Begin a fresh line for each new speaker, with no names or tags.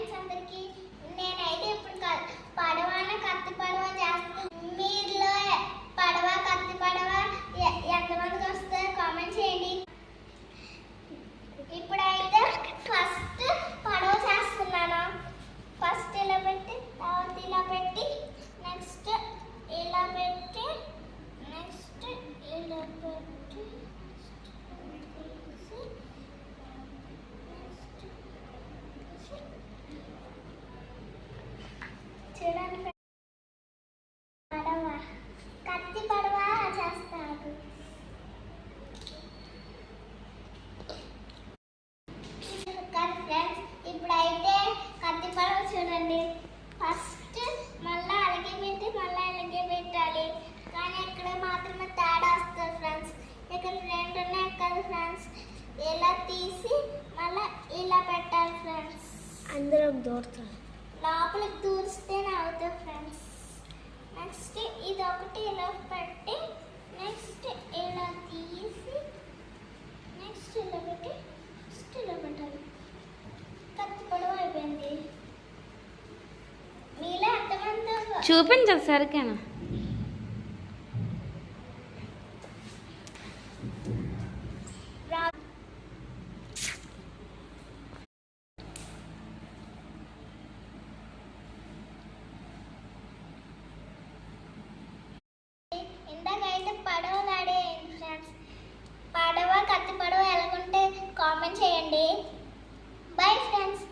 Friends అందరికీ నేనైతే ఇప్పుడు క- పడవన కత్తి పడవ చేస్తాను మీలో పడవ కత్తి పడవ ఎ- ఎంతమందికి వస్తే కామెంట్ చేయండి ఇప్పుడైతే ఫస్ట్ పడవ చేస్తున్నాను ఫస్ట్ ఇలా పెట్టి తర్వాత ఇలా పెట్టి నెక్స్ట్ ఇలా పెట్టి నెక్స్ట్ ఇలా పెట్టి చూడండి friends. పడవ కత్తి పడవ చేస్తారు కాదు ఫ్రెండ్స్ ఇప్పుడైతే కత్తి పడవ చూడండి ఫస్ట్ మళ్ళీ అలాగే పెట్టి మళ్ళీ అలాగే పెట్టాలి కానీ ఇక్కడ మాత్రమే తేడా వస్తుంది ఫ్రెండ్స్ ఇక్కడ రెండు ఉన్నాయి కదా ఫ్రెండ్స్ ఇలా తీసి మళ్ళీ ఇలా పెట్టాలి ఫ్రెండ్స్
అందరం దూరుతాం
లోపలికి దూరిస్తేనే అవుతుంది ఫ్రెండ్స్ నెక్స్ట్ ఇది ఒకటి ఇలా పెట్టి నెక్స్ట్ ఇలా తీసి నెక్స్ట్ ఇలా పెట్టి నెక్స్ట్ ఇలా పెట్టాలి. కత్తి పొడవు అయిపోయింది. మీలో ఎంతమంది
చూపించదు సరికేనా?
ఇందాకైతే పడవ ఆడే ఫ్రెండ్స్ పడవ కత్తి పడవ ఎలాగుంటే కామెంట్ చేయండి. Bye friends